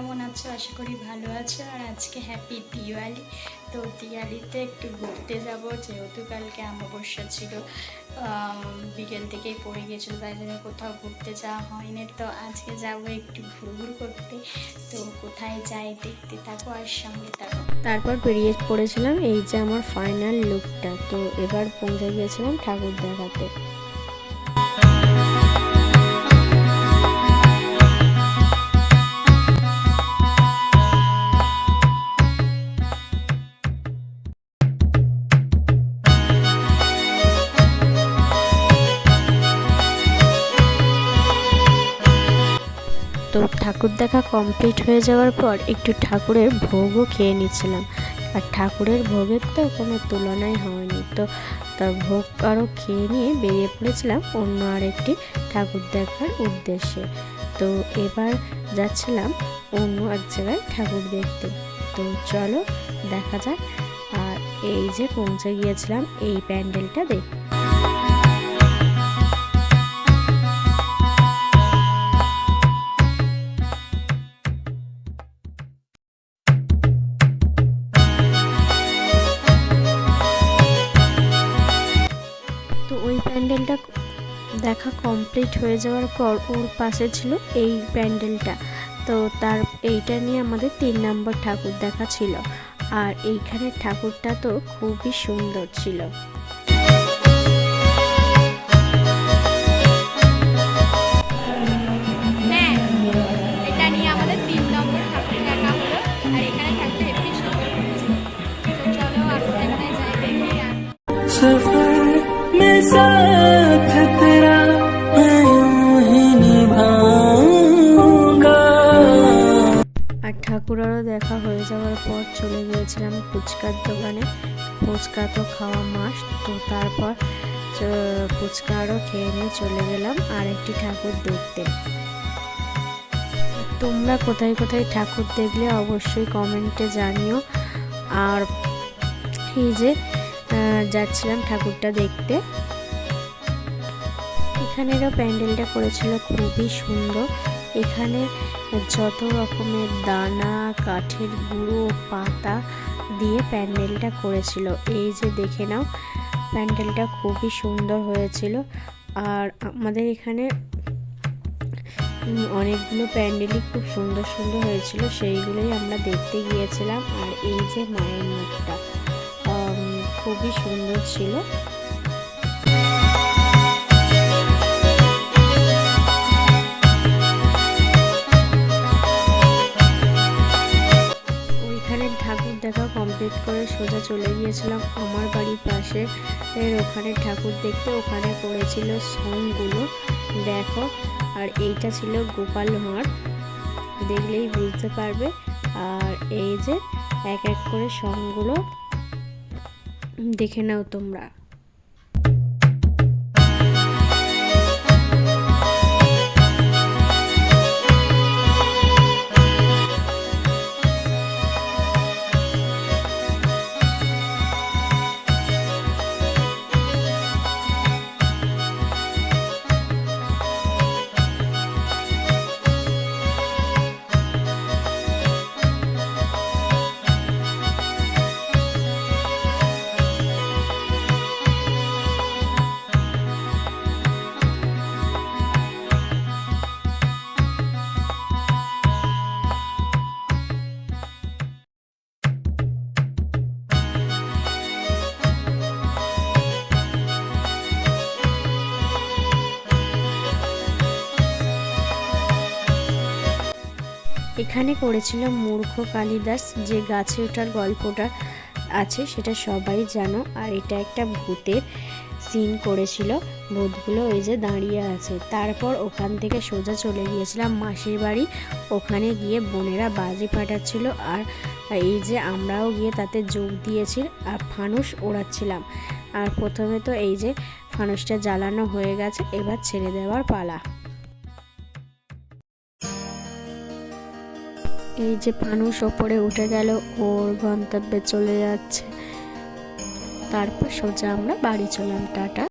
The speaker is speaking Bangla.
কেমন আছো? আশা করি ভালো আছো। আর আজকে হ্যাপি দিওয়ালি। তো দিওয়ালিতে একটু ঘুরতে যাব, যেহেতু কালকে অমাবস্যা ছিল। বিকেল থেকেই পড়ে গিয়েছিল তাই জন্য কোথাও ঘুরতে যাওয়া হয়নি। তো আজকে যাব একটু ঘুরঘুর করতে। তো কোথায় যাই দেখতে থাকো আর সঙ্গে থাকো। তারপর বেরিয়ে পড়েছিলাম, এই যে আমার ফাইনাল লুকটা তো এবার পৌঁছে গিয়েছিলাম ঠাকুর দেখাতে। তো ঠাকুর দেখা কমপ্লিট হয়ে যাওয়ার পর একটু ঠাকুরের ভোগও খেয়ে নিচ্ছিলাম। আর ঠাকুরের ভোগের তো কোনো তুলনাই হয়নি। তো তার ভোগ আরও খেয়ে নিয়ে বেরিয়ে পড়েছিলাম অন্য আরেকটি ঠাকুর দেখার উদ্দেশ্যে। তো এবার যাচ্ছিলাম অন্য এক জায়গায় ঠাকুর দেখতে। তো চলো দেখা যাক। আর এই যে পৌঁছে গিয়েছিলাম এই প্যান্ডেলটা দেখতে। দেখা কমপ্লিট হয়ে যাওয়ার পর ওর পাশে ছিল এই প্যান্ডেলটা। তো তার এইটা নিয়ে আমাদের তিন নম্বর ঠাকুর দেখা ছিল। আর এইখানে ঠাকুরটা তো খুবই সুন্দর ছিল। হ্যাঁ এটা নিয়ে আমাদের ঠাকুরেরও দেখা হয়ে যাওয়ার পর চলে গিয়েছিলাম ফুচকার দোকানে। ফুচকা তো খাওয়া মাস্ট তো তারপর, চ- ফুচকা আরও খেয়ে নিয়ে চলে গেলাম আর একটি ঠাকুর দেখতে। তোমরা কোথায় কোথায় ঠাকুর দেখলে অবশ্যই কমেন্টে জানিও। আর এই যে যাচ্ছিলাম ঠাকুরটা দেখতে। এখানেরও প্যান্ডেলটা করেছিল, খুবই সুন্দর। এখানে যত রকমের দানা, কাঠের গুঁড়ো, পাতা দিয়ে প্যান্ডেলটা করেছিল। এই যে দেখে নাও, প্যান্ডেলটা খুবই সুন্দর হয়েছিল। আর আমাদের এখানে অনেকগুলো প্যান্ডেলই খুব সুন্দর সুন্দর হয়েছিল, সেইগুলোই আমরা দেখতে গিয়েছিলাম। আর এই যে মায়ের মুখটা খুবই সুন্দর ছিল। কমপ্লিট করে সোজা চলে গিয়েছিলাম আমার বাড়ির পাশে এর ওখানে ঠাকুর দেখতে, ওখানে পড়েছিল সংগুলো দেখো। আর এইটা ছিল গোপাল মাঠ দেখলেই বুঝতে পারবে। আর এই যে এক এক করে সংগুলো দেখে নাও তোমরা। এখানে করেছিল মূর্খ কালিদাস, যে গাছে ওঠার গল্পটা আছে সেটা সবাই জানো। আর এটা একটা ভূতের সিন করেছিল, ভূতগুলো ওই যে দাঁড়িয়ে আছে। তারপর ওখান থেকে সোজা চলে গিয়েছিলাম মাসির বাড়ি। ওখানে গিয়ে বোনেরা বাজি ফাটাচ্ছিল, আর এই যে আমরাও গিয়ে তাতে যোগ দিয়েছি, আর ফানুস ওড়াচ্ছিলাম। আর প্রথমে তো এই যে ফানুসটা জ্বালানো হয়ে গেছে, এবার ছেড়ে দেওয়ার পালা। এই যে ফানুস ওপরে উঠে গেল, ওর গন্তব্যে চলে যাচ্ছে। তারপর সোজা আমরা বাড়ি চলাম টাটা।